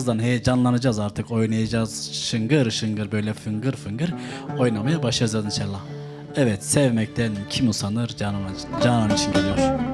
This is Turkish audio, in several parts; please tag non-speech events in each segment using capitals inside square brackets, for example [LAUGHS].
Birazdan heyecanlanacağız artık oynayacağız şıngır şıngır böyle fıngır fıngır oynamaya başlayacağız inşallah. Evet sevmekten kim usanır Canan, Canan için geliyor.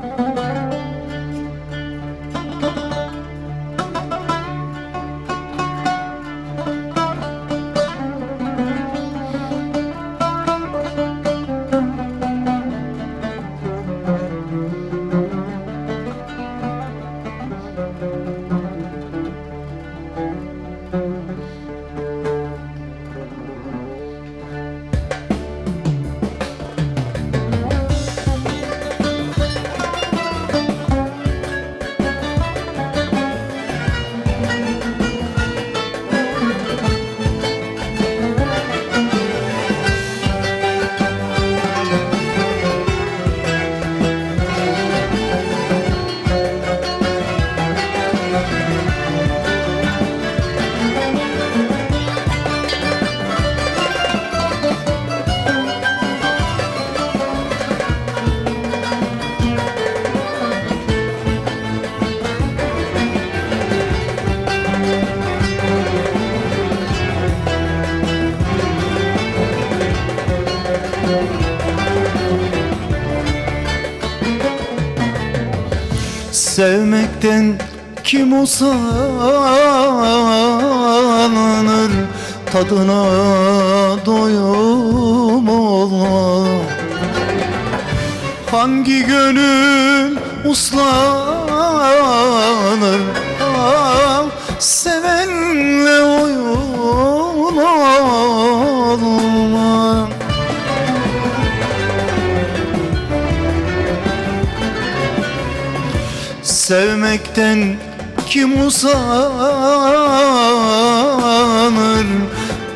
Sevmekten kim usanır? Tadına doyum olmaz. Hangi gönül uslanır? Ah, Sevenle Sevmekten kim usanır?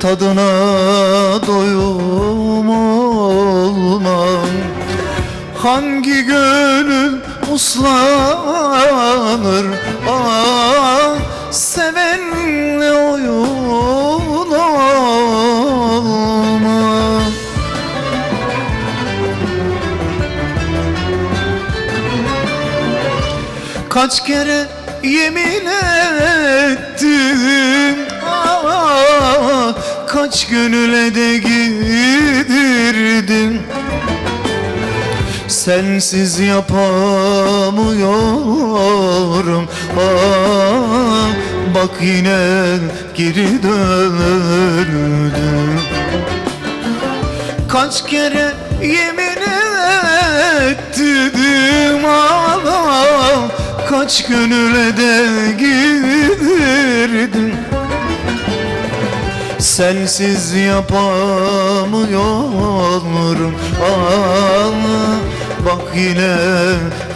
Tadına doyum olmaz Hangi gönül uslanır Kaç kere yemin ettim. Ah, Kaç gönüle de gidirdim Sensiz yapamıyorum. Ah, Bak yine geri döndüm. Kaç kere yemin ettim. Ağlam Kaç gönüle de girdim Sensiz yapamıyorum. Ağla Bak yine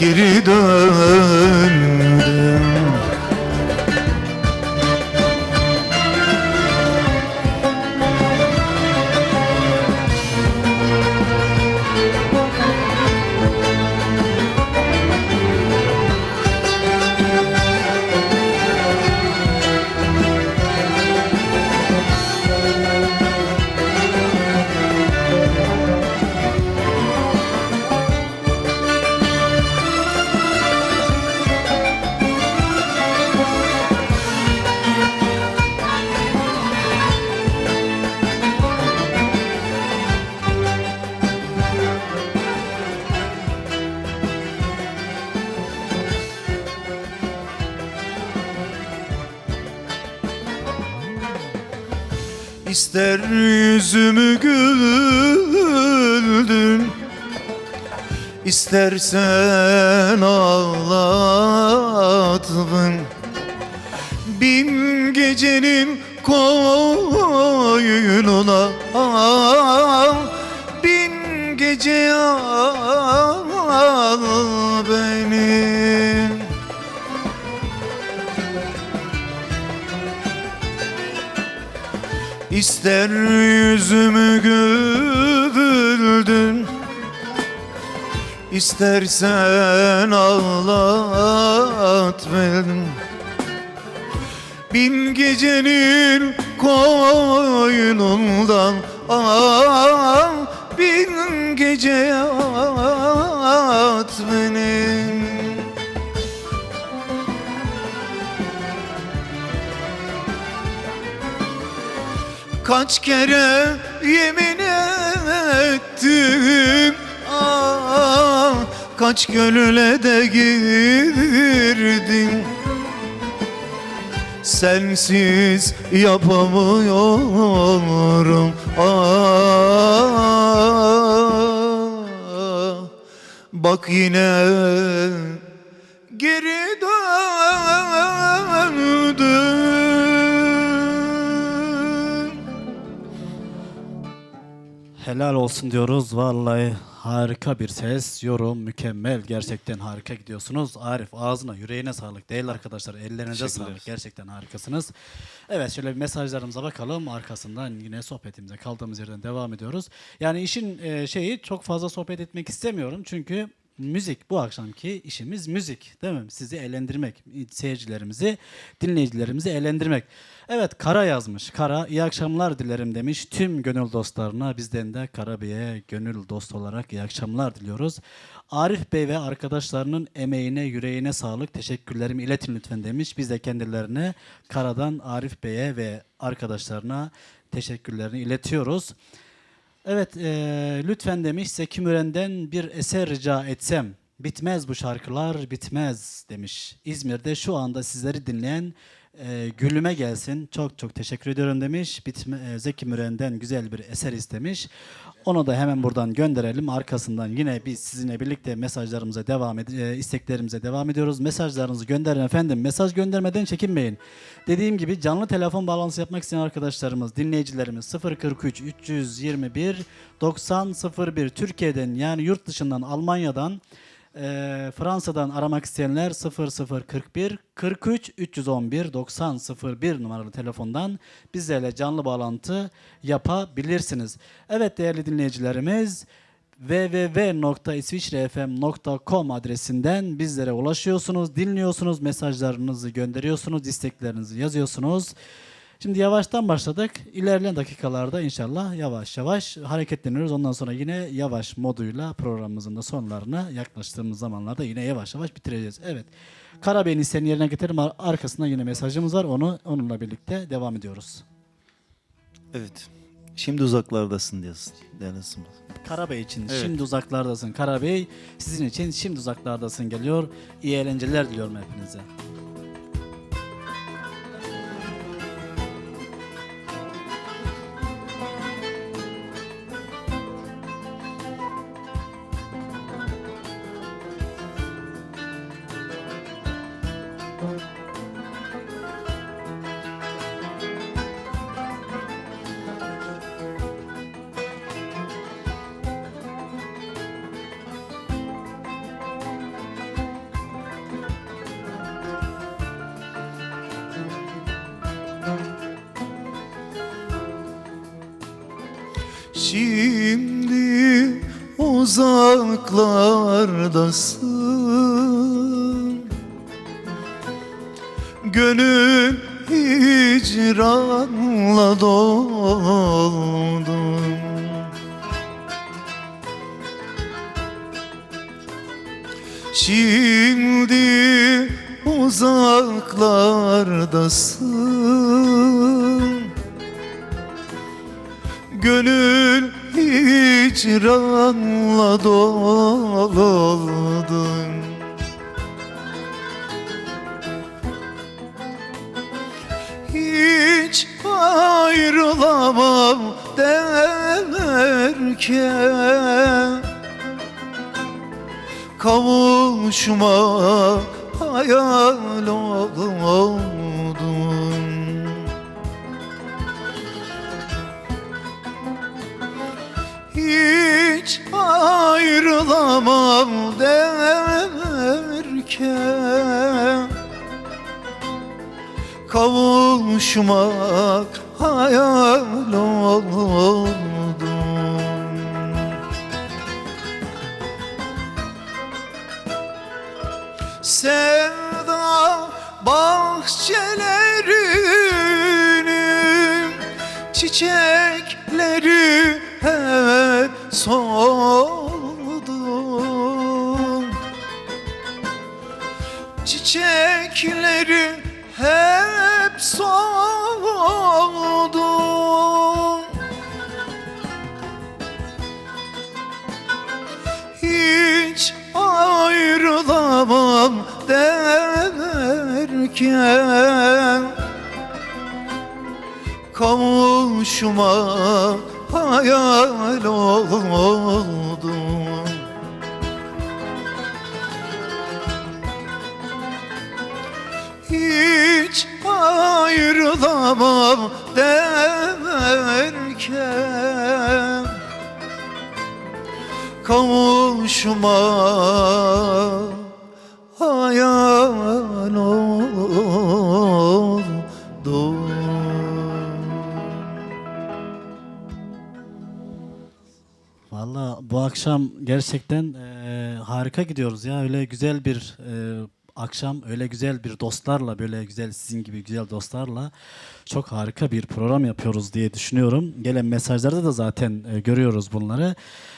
geri döndüm yüzümü güldün İstersen ağlattın. Bin gecenin koynuna al Bin gece al İster yüzümü güldün İstersen ağlat beni Bin gecenin koynundan ah, Bin gece yat benim Kaç kere yemin ettim. Ah, Kaç gönüle de girdim. Sensiz yapamıyorum. Ah, Bak yine geri döndüm Helal olsun diyoruz. Vallahi harika bir ses, yorum mükemmel. Gerçekten harika gidiyorsunuz. Arif ağzına, yüreğine sağlık. Değil arkadaşlar. Ellerinize sağlık. Gerçekten harikasınız. Evet şöyle bir mesajlarımıza bakalım. Arkasından yine sohbetimize kaldığımız yerden devam ediyoruz. Yani işin e, şeyi çok fazla sohbet etmek istemiyorum. Çünkü müzik bu akşamki işimiz müzik değil mi? Sizi eğlendirmek, seyircilerimizi, dinleyicilerimizi eğlendirmek. Evet Kara yazmış. Kara iyi akşamlar dilerim demiş. Tüm gönül dostlarına bizden de Kara Bey'e gönül dost olarak iyi akşamlar diliyoruz. Arif Bey ve arkadaşlarının emeğine, yüreğine sağlık. Teşekkürlerimi iletin lütfen demiş. Biz de kendilerine Kara'dan Arif Bey'e ve arkadaşlarına teşekkürlerini iletiyoruz. Evet, e, lütfen demiş Zeki Müren'den bir eser rica etsem. Bitmez bu şarkılar, bitmez demiş. İzmir'de şu anda sizleri dinleyen e, Gülüme gelsin. Çok çok teşekkür ediyorum demiş. Bitme, e, Zeki Müren'den güzel bir eser istemiş. Onu da hemen buradan gönderelim. Arkasından yine biz sizinle birlikte mesajlarımıza devam ed e, isteklerimize devam ediyoruz. Mesajlarınızı gönderin efendim. Mesaj göndermeden çekinmeyin. Dediğim gibi canlı telefon bağlantısı yapmak isteyen arkadaşlarımız, dinleyicilerimiz 043 321 90 01 Türkiye'den yani yurt dışından Almanya'dan e, Fransa'dan aramak isteyenler 0041 43 311 90 01 numaralı telefondan bizlerle canlı bağlantı yapabilirsiniz. Evet değerli dinleyicilerimiz www.isviçrefm.com adresinden bizlere ulaşıyorsunuz, dinliyorsunuz, mesajlarınızı gönderiyorsunuz, isteklerinizi yazıyorsunuz. Şimdi yavaştan başladık. İlerleyen dakikalarda inşallah yavaş yavaş hareketleniyoruz. Ondan sonra yine yavaş moduyla programımızın da sonlarına yaklaştığımız zamanlarda yine yavaş yavaş bitireceğiz. Evet. Karabey'in isteğini yerine getirelim. Ar- Arkasında yine mesajımız var. Onu onunla birlikte devam ediyoruz. Evet. Şimdi uzaklardasın diyorsun. Sımır. Karabey için Evet. şimdi uzaklardasın. Karabey sizin için şimdi uzaklardasın geliyor. İyi eğlenceler diliyorum hepinize. Şimdi uzaklardasın. Gönül hicranla doldum Şimdi uzaklardasın Gönül hicranla doldun Hiç ayrılamam derken Kavuşma hayal oldun Hiç ayrılamam derken. Kavuşmak hayal oldum. Sevda bahçelerinin çiçekleri derken Kavuşma hayal oldu Hiç ayrılamam derken Kavuşma akşam gerçekten eee, harika gidiyoruz ya. Öyle güzel bir eee, akşam, öyle güzel bir dostlarla, böyle güzel sizin gibi güzel dostlarla çok harika bir program yapıyoruz diye düşünüyorum. Gelen mesajlarda da zaten eee, görüyoruz bunları.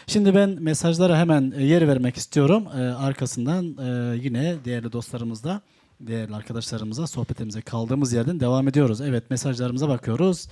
Şimdi ben mesajlara hemen eee, yer vermek istiyorum. Eee, arkasından eee, yine değerli dostlarımızla, değerli arkadaşlarımıza sohbetimize kaldığımız yerden devam ediyoruz. Evet mesajlarımıza bakıyoruz.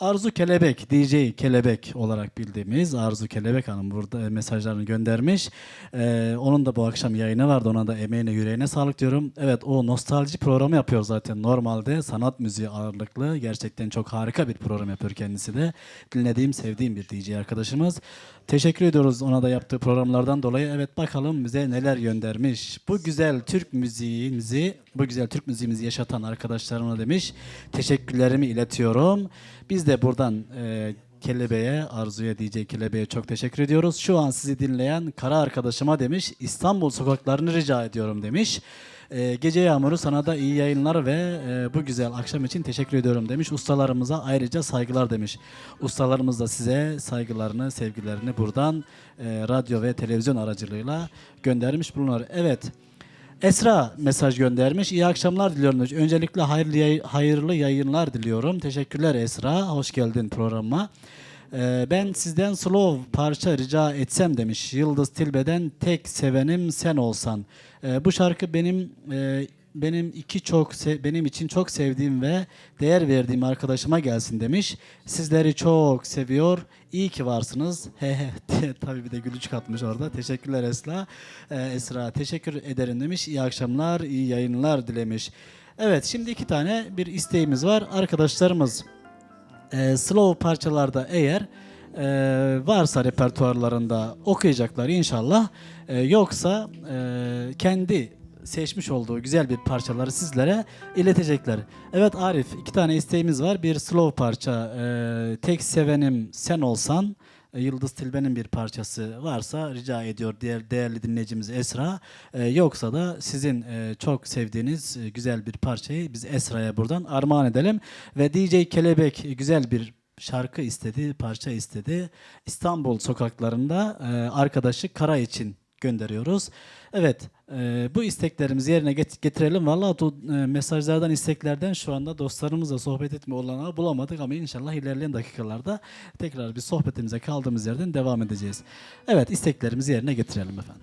Arzu Kelebek, DJ Kelebek olarak bildiğimiz Arzu Kelebek Hanım burada e, mesajlarını göndermiş. Ee, onun da bu akşam yayını vardı. Ona da emeğine yüreğine sağlık diyorum. Evet o nostalji programı yapıyor zaten normalde. Sanat müziği ağırlıklı. Gerçekten çok harika bir program yapıyor kendisi de. Dinlediğim, sevdiğim bir DJ arkadaşımız. Teşekkür ediyoruz ona da yaptığı programlardan dolayı. Evet bakalım bize neler göndermiş. Bu güzel Türk müziğimizi, bu güzel Türk müziğimizi yaşatan arkadaşlarıma demiş. Teşekkürlerimi iletiyorum. Biz de buradan e, Kelebeğe, Arzu'ya DJ Kelebeğe çok teşekkür ediyoruz. Şu an sizi dinleyen kara arkadaşıma demiş. İstanbul sokaklarını rica ediyorum demiş. E, gece Yağmuru sana da iyi yayınlar ve e, bu güzel akşam için teşekkür ediyorum demiş. Ustalarımıza ayrıca saygılar demiş. Ustalarımız da size saygılarını, sevgilerini buradan e, radyo ve televizyon aracılığıyla göndermiş bulunur. Evet. Esra mesaj göndermiş. İyi akşamlar diliyorum. Öncelikle hayırlı, hayırlı yayınlar diliyorum. Teşekkürler Esra. Hoş geldin programa. Ee, ben sizden slow parça rica etsem demiş. Yıldız Tilbe'den tek sevenim sen olsan. Ee, bu şarkı benim e, benim iki çok benim için çok sevdiğim ve değer verdiğim arkadaşıma gelsin demiş. Sizleri çok seviyor. İyi ki varsınız. [LAUGHS] He he. Tabii bir de gülücük atmış orada. Teşekkürler Esra. Ee, Esra teşekkür ederim demiş. İyi akşamlar, iyi yayınlar dilemiş. Evet şimdi iki tane bir isteğimiz var. Arkadaşlarımız e, slow parçalarda eğer e, varsa repertuarlarında okuyacaklar inşallah. E, yoksa e, kendi seçmiş olduğu güzel bir parçaları sizlere iletecekler. Evet Arif iki tane isteğimiz var. Bir slow parça e, tek sevenim sen olsan e, Yıldız Tilbe'nin bir parçası varsa rica ediyor diğer değerli dinleyicimiz Esra. E, yoksa da sizin e, çok sevdiğiniz e, güzel bir parçayı biz Esra'ya buradan armağan edelim. Ve DJ Kelebek güzel bir şarkı istedi, parça istedi. İstanbul sokaklarında e, arkadaşı Kara için gönderiyoruz. Evet, e, bu isteklerimizi yerine get- getirelim. Vallahi bu e, mesajlardan, isteklerden şu anda dostlarımızla sohbet etme olanağı bulamadık ama inşallah ilerleyen dakikalarda tekrar bir sohbetimize kaldığımız yerden devam edeceğiz. Evet, isteklerimizi yerine getirelim efendim.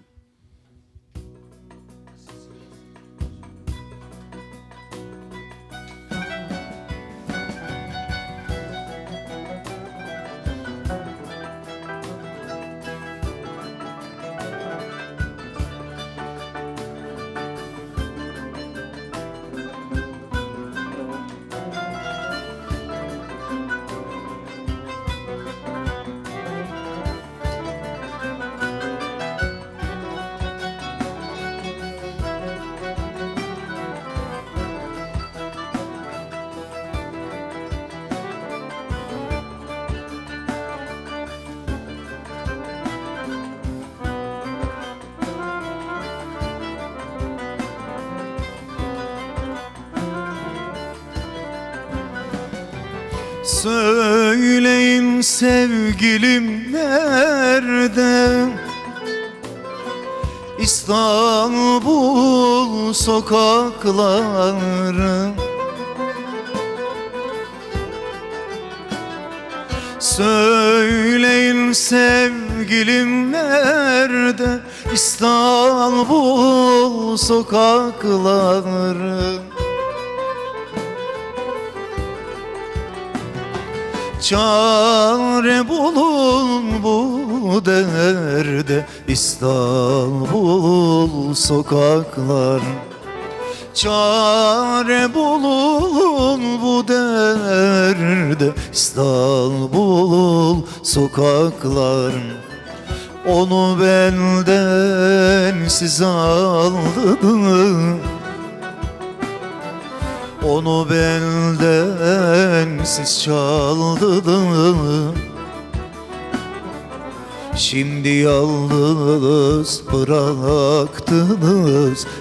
Sevgilim nerede? İstanbul sokakları. Söyleyin sevgilim nerede? İstanbul sokakları Çare bulun bu derde İstanbul sokaklar. Çare bulun bu derde İstanbul sokakların Onu benden siz aldınız Onu benden siz çaldınız. Şimdi yalnız bıraktınız.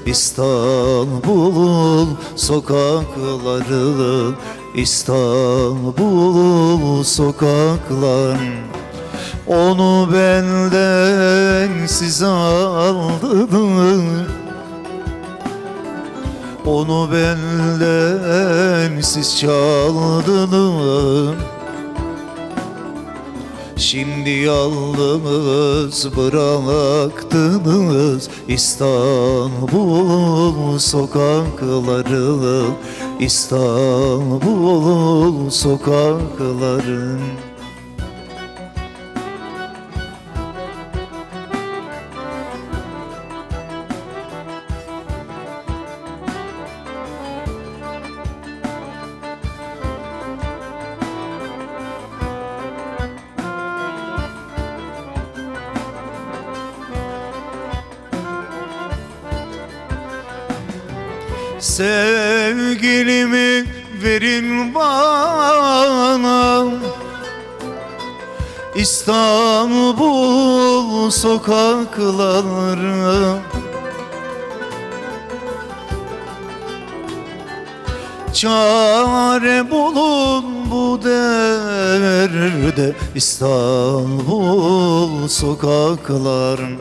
İstanbul sokakları İstanbul sokaklar Onu benden siz aldınız Onu benden siz çaldınız. Şimdi yalnız bıraktınız İstanbul sokakları İstanbul sokakları Sevgilimi verin bana. İstanbul sokakları Çare bulun bu derde İstanbul sokakların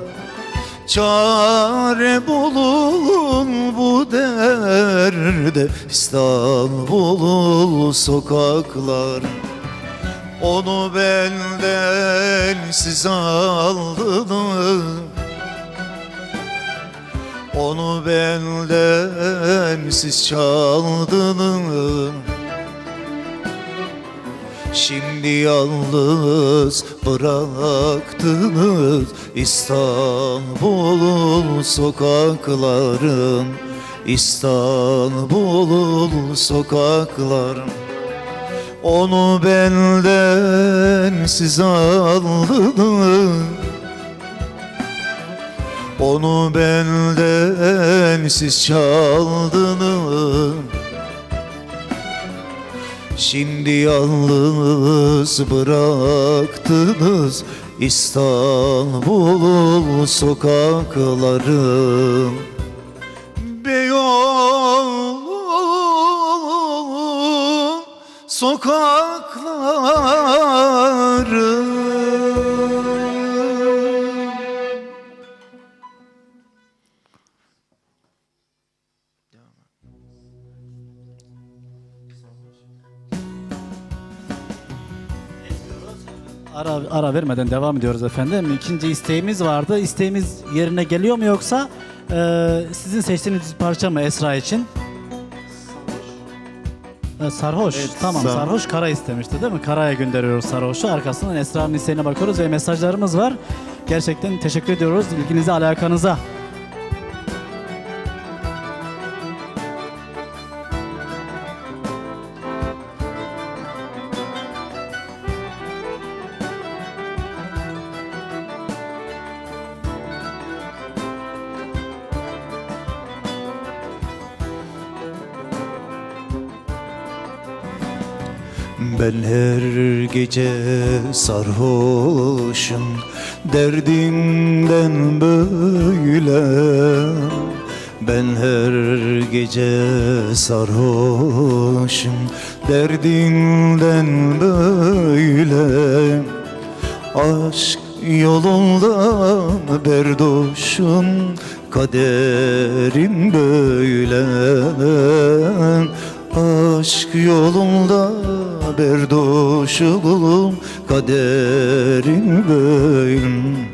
Çare bulun bu derde İstanbul sokaklar Onu benden siz aldınız. Onu benden siz çaldınız Şimdi yalnız bıraktınız İstanbul'un sokakların İstanbul'un sokakların Onu benden siz aldınız. Onu benden siz çaldınız Şimdi yalnız bıraktınız İstanbul sokakları Beyoğlu sokakları Ara, vermeden devam ediyoruz efendim. İkinci isteğimiz vardı. İsteğimiz yerine geliyor mu yoksa e, sizin seçtiğiniz parça mı Esra için? E, sarhoş. tamam Sarhoş. Sarhoş Kara istemişti değil mi? Kara'ya gönderiyoruz Sarhoş'u. Arkasından Esra'nın isteğine bakıyoruz ve mesajlarımız var. Gerçekten teşekkür ediyoruz ilginize, alakanıza. Ben her gece sarhoşum. Derdinden böyle Ben her gece sarhoşum. Derdinden böyle Aşk yolundan berdoşum. Kaderim böyle Aşk yolunda berdoşum kaderim böyle.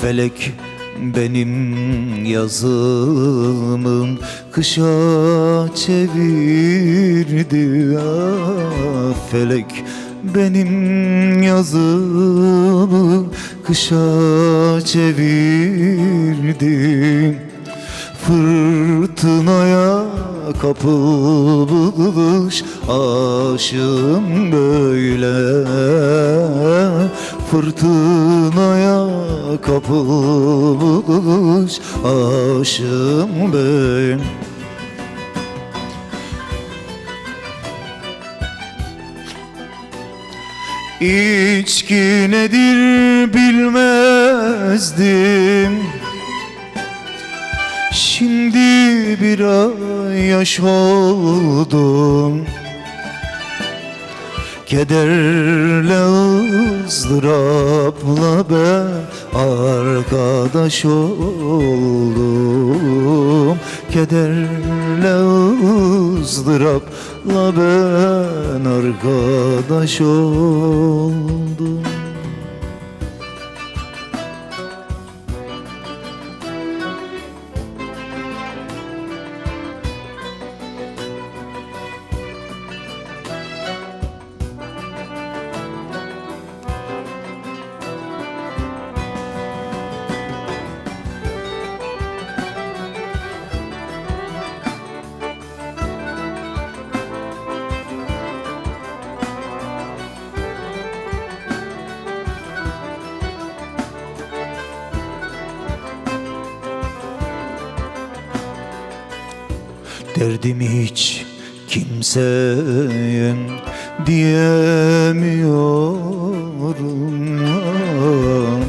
Felek benim yazımın kışa çevirdi. Ah Felek benim yazımı kışa çevirdi. Fırtınaya kapılmış aşığım böyle. Fırtınaya kapılmış aşığım böyle. İçki nedir bilmezdim Şimdi bir ay yaş oldum. Kederle ızdırapla ben arkadaş oldum. Kederle ızdırapla ben arkadaş oldum Derdimi hiç kimseye diyemiyorum.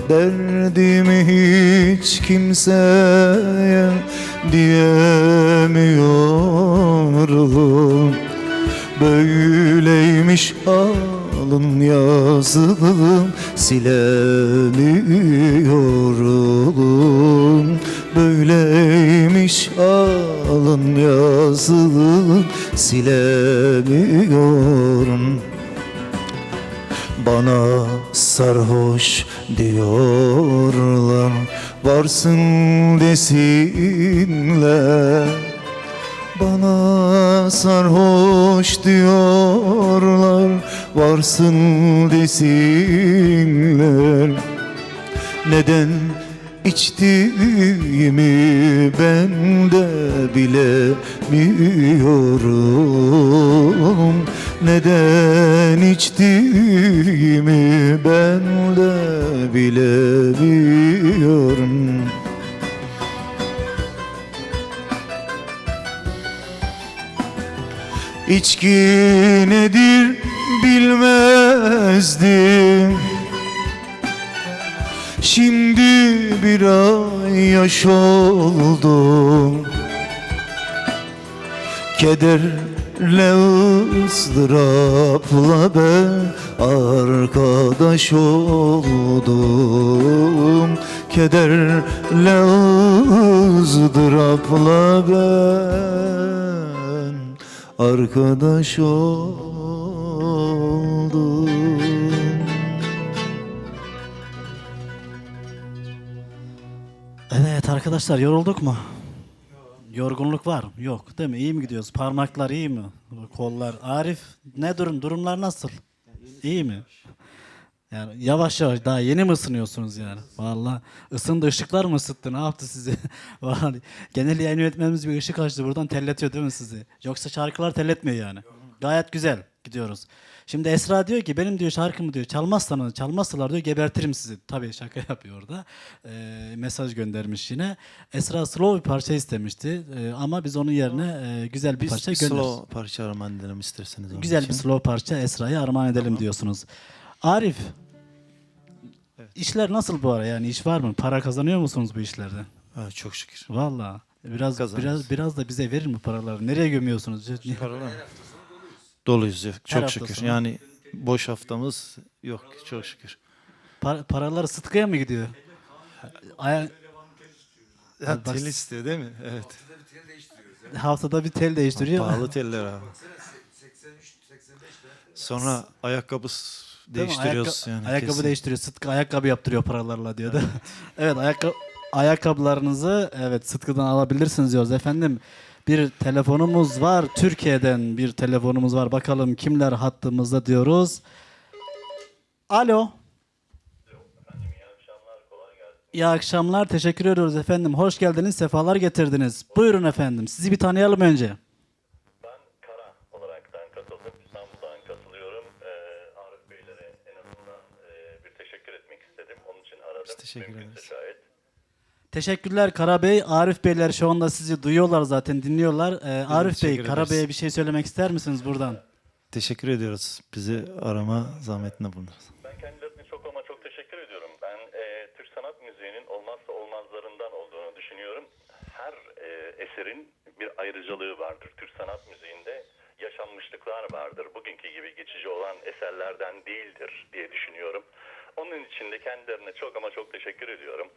Derdimi hiç kimseye diyemiyorum. Böyleymiş alın yazılım silemiyorum Böyleymiş alın yazılım silemiyorum. Bana sarhoş diyorlar Varsın desinler. Bana sarhoş diyorlar Varsın desinler. Neden içtiğimi ben de bilemiyorum. Neden içtiğimi ben de bilemiyorum? İçki nedir bilmezdim Şimdi bir ay yaş oldum. Kederle ızdırapla ben arkadaş oldum. Kederle ızdırapla ben arkadaş oldum Evet arkadaşlar yorulduk mu? Yorgunluk var mı? Yok değil mi? İyi mi gidiyoruz? Parmaklar iyi mi? Kollar. Arif ne durum? Durumlar nasıl? İyi mi? Yani yavaş yavaş daha yeni mi ısınıyorsunuz yani? Vallahi ısındı ışıklar mı ısıttı? Ne yaptı sizi? [LAUGHS] Vallahi genel yayın yönetmenimiz bir ışık açtı buradan telletiyor değil mi sizi? Yoksa şarkılar telletmiyor yani. Gayet güzel gidiyoruz. Şimdi Esra diyor ki benim diyor şarkımı diyor çalmazsanız çalmazsalar diyor gebertirim sizi. Tabii şaka [LAUGHS] yapıyor orada. Ee, mesaj göndermiş yine. Esra slow bir parça istemişti Ee, ama biz onun yerine e, güzel bir Biz parça bir gönderiz. slow parça armağan edelim isterseniz. onun Güzel için. bir slow parça Esra'ya armağan edelim diyorsunuz. Arif, işler nasıl bu ara yani iş var mı? Para kazanıyor musunuz bu işlerden? Ha, çok şükür. Valla biraz Kazanıyoruz. biraz biraz da bize verir mi paraları? Nereye gömüyorsunuz? Doluyuz ya, çok hafta şükür. sonu. Yani boş haftamız yok çok şükür. Par- paralar Sıtkı'ya mı gidiyor? Aya- Ha, bak- tel istiyor değil mi? Evet. haftada bir tel değiştiriyor. Pahalı teller abi. Sonra ayakkabısı Değil mi? değiştiriyoruz Ayakkabı- yani. Ayakkabı kesin. değiştiriyor. Sıtkı ayakkabı yaptırıyor paralarla diyor. değil mi? evet ayakkabı ayakkabılarınızı evet Sıtkı'dan alabilirsiniz diyoruz efendim. Bir telefonumuz var. Türkiye'den bir telefonumuz var. Bakalım kimler hattımızda diyoruz. Alo. İyi akşamlar. Teşekkür ediyoruz efendim. Hoş geldiniz. Sefalar getirdiniz. Buyurun efendim. Sizi bir tanıyalım önce. Ben Kara olaraktan katıldım. İstanbul'dan katılıyorum. Ee, Arif Beylere en azından e, bir teşekkür etmek istedim. Onun için aradım. Biz teşekkür ederiz. Teşekkürler Kara Bey. Arif Beyler şu anda sizi duyuyorlar zaten dinliyorlar. Ee, Arif Bey, teşekkür Kara ederiz. Bey'e bir şey söylemek ister misiniz buradan? Teşekkür ediyoruz. Bizi arama zahmetinde bulundunuz. Ben kendilerine çok ama çok teşekkür ediyorum. Ben e, Türk sanat müziğinin olmazsa olmazlarından olduğunu düşünüyorum. Her e, eserin bir ayrıcalığı vardır. Türk sanat müziğinde yaşanmışlıklar vardır. Bugünkü gibi geçici olan eserlerden değildir diye düşünüyorum. Onun için de kendilerine çok ama çok teşekkür ediyorum.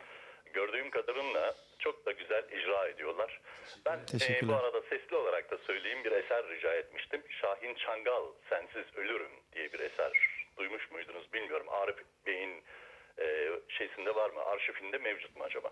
Gördüğüm kadarıyla çok da güzel icra ediyorlar. Ben e, bu arada sesli olarak da söyleyeyim bir eser rica etmiştim. Şahin Çangal Sensiz Ölürüm diye bir eser duymuş muydunuz bilmiyorum. Arif Bey'in e, şeysinde var mı? Arşivinde mevcut mu acaba?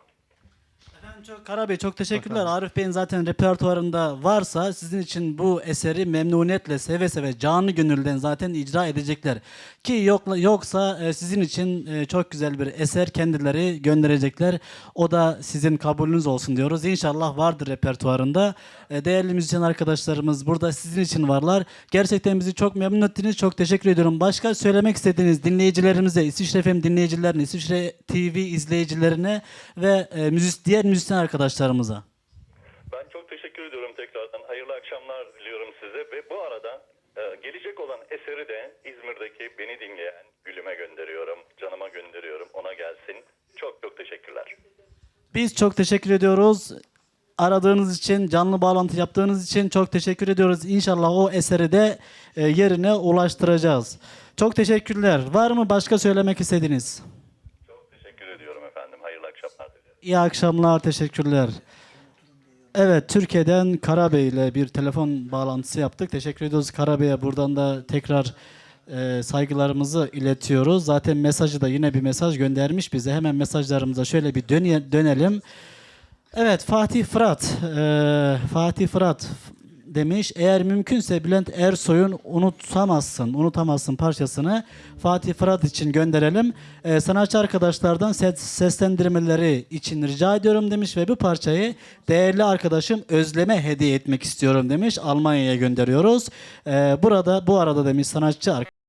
Efendim çok Kara Bey çok teşekkürler. Arif Bey'in zaten repertuarında varsa sizin için bu eseri memnuniyetle seve seve canı gönülden zaten icra edecekler. Ki yok, yoksa e, sizin için e, çok güzel bir eser kendileri gönderecekler. O da sizin kabulünüz olsun diyoruz. İnşallah vardır repertuarında. E, değerli müzisyen arkadaşlarımız burada sizin için varlar. Gerçekten bizi çok memnun ettiniz. Çok teşekkür ediyorum. Başka söylemek istediğiniz dinleyicilerimize, İsviçre FM dinleyicilerine, İsviçre TV izleyicilerine ve e, müzis diğer müzisyen arkadaşlarımıza. Ben çok teşekkür ediyorum tekrardan. Hayırlı akşamlar diliyorum size ve bu arada e, gelecek olan eseri de İzmir'deki beni dinleyen Gülüme gönderiyorum, canıma gönderiyorum. Ona gelsin. Çok çok teşekkürler. Biz çok teşekkür ediyoruz. Aradığınız için, canlı bağlantı yaptığınız için çok teşekkür ediyoruz. İnşallah o eseri de e, yerine ulaştıracağız. Çok teşekkürler. Var mı başka söylemek istediğiniz? Çok teşekkür ediyorum efendim. Hayırlı akşamlar diliyorum. İyi akşamlar, teşekkürler. Evet, Türkiye'den Karabey ile bir telefon bağlantısı yaptık. Teşekkür ediyoruz Karabey'e. Buradan da tekrar e, saygılarımızı iletiyoruz. Zaten mesajı da yine bir mesaj göndermiş bize. Hemen mesajlarımıza şöyle bir döne- dönelim. Evet, Fatih Fırat. e, Fatih Fırat demiş. Eğer mümkünse Bülent Ersoy'un unutamazsın, unutamazsın parçasını Fatih Fırat için gönderelim. Ee, sanatçı arkadaşlardan ses, seslendirmeleri için rica ediyorum demiş ve bu parçayı değerli arkadaşım Özlem'e hediye etmek istiyorum demiş. Almanya'ya gönderiyoruz. Ee, burada bu arada demiş sanatçı arkadaşlar